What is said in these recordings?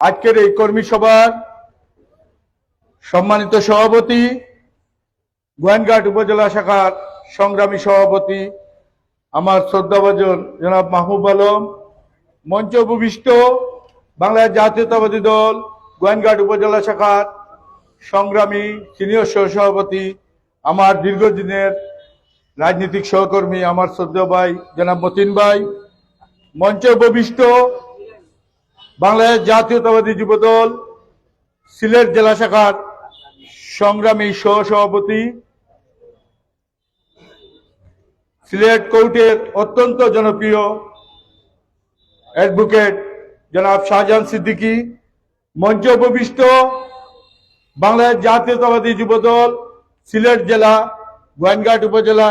আজকের এই কর্মী সভার সম্মানিত সভাপতি, গোয়েনঘাট উপজেলা শাখার সংগ্রামী সভাপতি আমার শ্রদ্ধাভাজন জনাব মাহবুব আলম মঞ্চ উপবিষ্ট বাংলাদেশ জাতীয়তাবাদী দল, গোয়েনঘাট উপজেলা শাখার সংগ্রামী সিনিয়র সহসভাপতি, আমার দীর্ঘদিনের রাজনৈতিক সহকর্মী আমার শ্রদ্ধেয় ভাই জনাব মতিন ভাই মঞ্চ উপবিষ্ট বাংলাদেশ জাতীয়তাবাদী যুবদল, সিলেট জেলা শাখার সংগ্রামী সহসভাপতি, সিলেট কোর্টের অত্যন্ত জনপ্রিয় অ্যাডভোকেট জনাব শাহজাহান সিদ্দিকী, মঞ্চ উপবিষ্ট বাংলাদেশ জাতীয়তাবাদী যুবদল, সিলেট জেলা, গোয়েনঘাট উপজেলা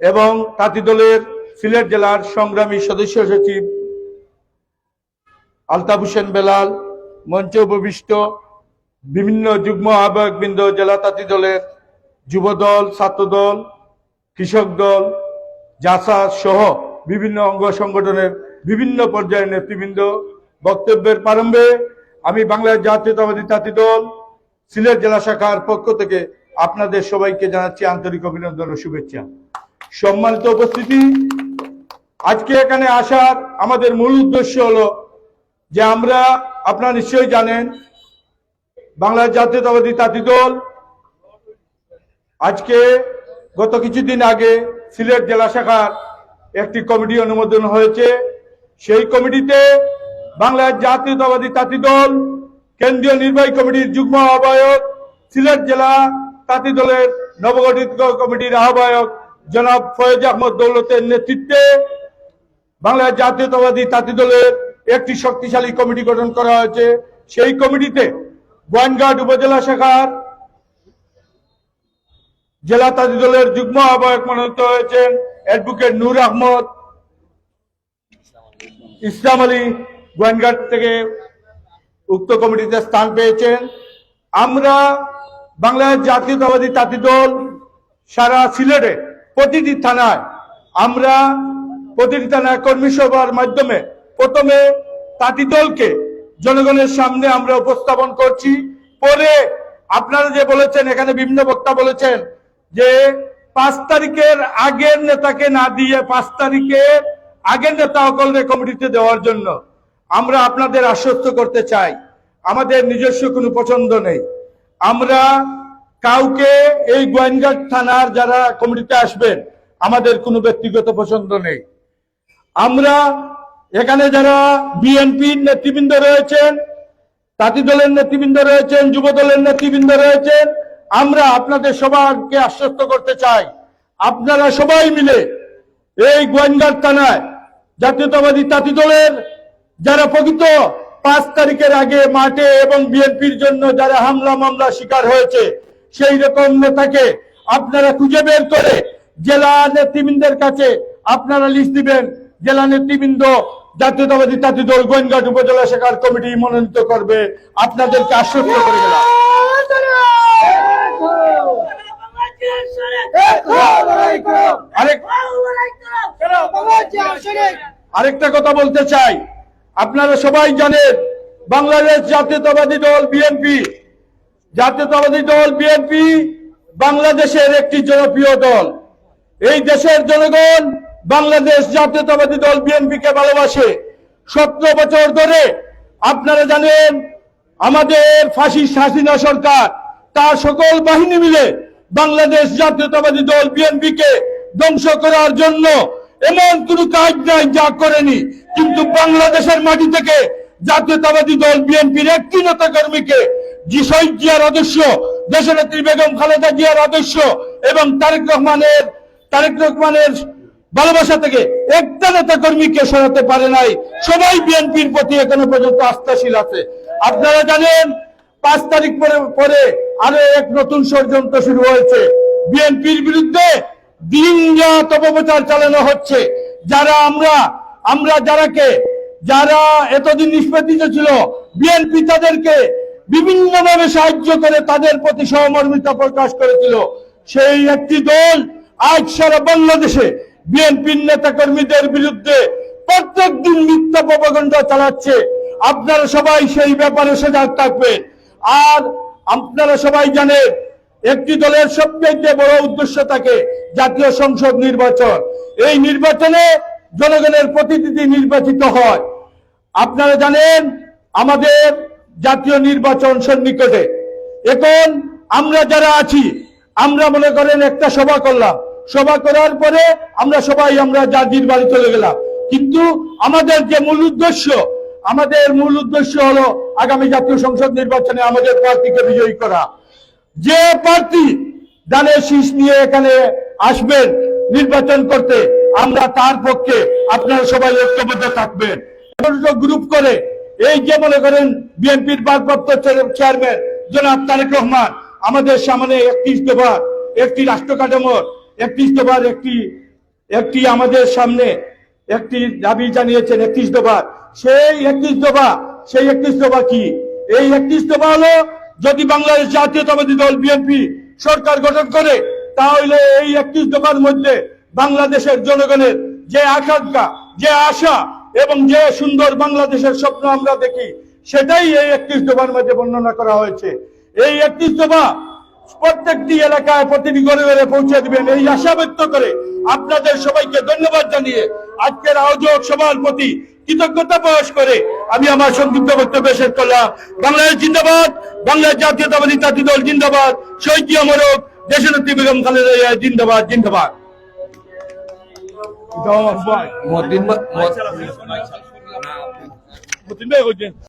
এবং তাঁতি দলের সিলেট জেলার সংগ্রামী সদস্য সচিব আলতাফ হোসেন বেলাল, মঞ্চ উপবিষ্ট বিভিন্ন যুগ্ম আহ্বায়কবৃন্দ জেলা তাঁতি দলের যুবদল, ছাত্রদল, কৃষক দল, জাসা সহ বিভিন্ন অঙ্গ সংগঠনের বিভিন্ন পর্যায়ের নেতৃবৃন্দ। বক্তব্যের প্রারম্ভে আমি বাংলার জাতীয়তাবাদী তাঁতি দল, সিলেট জেলা শাখার পক্ষ থেকে আপনাদের সবাইকে জানাচ্ছি আন্তরিক অভিনন্দন ও শুভেচ্ছা। সম্মানিত উপস্থিতি, আজকে এখানে আসার আমাদের মূল উদ্দেশ্য হলো যে আমরা, আপনারা নিশ্চয়ই জানেন, বাংলার জাতীয়তাবাদী তাঁতি দল আজকে গত কিছুদিন আগে সিলেট জেলা শাখার একটি কমিটি অনুমোদন হয়েছে। সেই কমিটিতে বাংলার জাতীয়তাবাদী তাঁতি দল, কেন্দ্রীয় নির্বাহী কমিটির যুগ্ম আহ্বায়ক, সিলেট জেলা তাঁতি দলের নবগঠিত কমিটির আহ্বায়ক জনাব ফয়েজ আহমদ দৌলতের নেতৃত্বে বাংলাদেশ জাতীয়তাবাদী তাঁতি দলের একটি শক্তিশালী কমিটি গঠন করা হয়েছে। সেই কমিটিতে গোয়াইনঘাট উপজেলা শাখার জেলা তাঁতি দলের যুগ্ম আহ্বায়ক মনোনীত হয়েছেন অ্যাডভোকেট নূর আহমদ। ইসলাম আলী গোয়াইনঘাট থেকে উক্ত কমিটিতে স্থান পেয়েছেন। আমরা বাংলাদেশ জাতীয়তাবাদী তাঁতি দল সারা সিলেটে প্রতিটি থানায় আমরা প্রতিটি থানায় কর্মী সভার মাধ্যমে প্রথমে তাঁতি দলকে জনগণের সামনে আমরা উপস্থাপন করছি। পরে আপনারা যে বলেছেন, এখানে বিভিন্ন বক্তা বলেছেন যে পাঁচ তারিখের আগের নেতাকে না দিয়ে পাঁচ তারিখের আগের নেতা সকলের কমিটিতে দেওয়ার জন্য আমরা আপনাদের আশ্বস্ত করতে চাই। আমাদের নিজস্ব কোনো পছন্দ নেই। আমরা কাউকে এই গোয়েনঘাট থানার যারা কমিটিতে আসবেন, আমাদের কোনো ব্যক্তিগত পছন্দ নেই। আমরা এখানে যারা বিএনপির নেতৃবৃন্দ রয়েছেন তাঁতি দলের নেতৃবৃন্দ রয়েছেন যুব দলের নেতৃবৃন্দ রয়েছেন, আমরা আপনাদের সবাইকে আশ্বস্ত করতে চাই। আপনারা সবাই মিলে এই গোয়েন্দার থানায় জাতীয়তাবাদী তাঁতি দলের যারা প্রকৃত পাঁচ তারিখের আগে মাঠে এবং বিএনপির জন্য যারা হামলা মামলা শিকার হয়েছে, সেই রকম নেতাকে আপনারা খুঁজে বের করে জেলা নেতৃবৃন্দের কাছে আপনারা লিস্ট দিবেন। জেলা নেতৃবৃন্দ জাতীয়তাবাদী তাঁতি দল গোয়েনঘাট উপজেলা শাখার কমিটি মনোনীত করবে। আপনাদেরকে আশ্বস্ত করে গেলাম। আরেকটা কথা বলতে চাই। আপনারা সবাই জানেন, বাংলাদেশ জাতীয়তাবাদী দল বিএনপি। জাতীয়তাবাদী দল বিএনপি বাংলাদেশের একটি জনপ্রিয় দল। এই দেশের জনগণ বাংলাদেশ জাতীয়তাবাদী দল বিএনপি কে ভালোবাসে। সতেরো বছর ধরে আপনারা জানেন, আমাদের ফাঁসি হাসিনা সরকার, তার সকল বাহিনী মিলে বাংলাদেশ জাতীয়তাবাদী দল বিএনপি কে ধ্বংস করার জন্য এমন কোন কাজ নাই যা করেনি। কিন্তু বাংলাদেশের মাটি থেকে জাতীয়তাবাদী দল বিএনপির একটি নেতা কর্মীকে জি শহীদ জিয়ার আদর্শ, দেশনেত্রী বেগম খালেদা জিয়ার আদর্শ এবং তারেক রহমানের তারেক রহমানের ভালোবাসা থেকে একটা নেতা কর্মীকে সরাতে পারে নাই। সবাই বিএনপির প্রতি এখনও পর্যন্ত আস্থাশীল আছে। আপনারা জানেন, পাঁচ তারিখ পরে পরে আরও এক নতুন ষড়যন্ত্র শুরু হয়েছে। বিএনপির বিরুদ্ধে দিন রাত অপপ্রচার চালানো হচ্ছে। যারা আমরা আমরা যারাকে, যারা এতদিন নিষ্পত্তিত ছিল, বিএনপি তাদেরকে বিভিন্নভাবে সাহায্য করে তাদের প্রতি সহমর্মিতা প্রকাশ করেছিল। সেই একটি দল আজ সারা বাংলাদেশে বিএনপির নেতা কর্মীদের বিরুদ্ধে প্রত্যেক দিন মিথ্যা প্রপাগণ্ডা চালাচ্ছে। আপনারা সবাই সেই ব্যাপারে সজাগ থাকবেন। আর আপনারা সবাই জানেন, একটি দলের সবচেয়ে বড় উদ্দেশ্য থাকে জাতীয় সংসদ নির্বাচন। এই নির্বাচনে জনগণের প্রতিনিধি নির্বাচিত হয়। আপনারা জানেন, আমাদের জাতীয় নির্বাচন সন্নিকটে। এখন আমরা যারা আছি, আমরা মনে করেন একটা সভা করলাম। সভা করার পরে আমরা সবাই, আমরা জাতির বাড়ি চলে গেলাম। কিন্তু আমাদের যে মূল উদ্দেশ্য, আমাদের মূল উদ্দেশ্য হলো আগামী জাতীয় সংসদ নির্বাচনে আমাদের প্রার্থীকে বিজয়ী করা। যে প্রার্থী দানের শীষ নিয়ে এখানে আসবেন নির্বাচন করতে, আমরা তার পক্ষে আপনারা সবাই ঐক্যবদ্ধ থাকবেন। গ্রুপ করে, এই যে মনে করেন বিএনপির ভারপ্রাপ্ত চেয়ারম্যান জনাব তারেক রহমান, আমাদের সামনে একটি ইস্তফা একটি রাষ্ট্র কাঠামোর একটি ইস্তফার একটি একটি আমাদের সামনে একটি দাবি জানিয়েছেন একত্রিশ দফা সেই একত্রিশ দফা, সেই একত্রিশ দফা কি? এই একত্রিশ দফা হলো যদি বাংলাদেশ জাতীয়তাবাদী দল বিএনপি সরকার গঠন করে, তাহলে এই একত্রিশ দফার মধ্যে বাংলাদেশের জনগণের যে আকাঙ্ক্ষা, যে আশা এবং যে সুন্দর বাংলাদেশের স্বপ্ন আমরা দেখি, সেটাই এই একত্রিশ দফার মধ্যে বর্ণনা করা হয়েছে। এই একত্রিশ দফা প্রত্যেকটি এলাকায় প্রতিটি ঘরে ঘরে পৌঁছে দিবেন। এই আশা ব্যক্ত করে আপনাদের সবাইকে ধন্যবাদ জানিয়ে আজকের আয়োজক সবার প্রতি কৃতজ্ঞতা প্রকাশ করে আমি আমার সংক্ষিপ্ত বক্তব্য শেষ করলাম। বাংলাদেশ জিন্দাবাদ বাংলাদেশ জাতীয়তাবাদী জাতীয় দল জিন্দাবাদ শহীদ অমরক দেশনেত্রী বেগম খালেদা জিন্দাবাদ জিন্দাবাদ। মতিন ভাই, যে-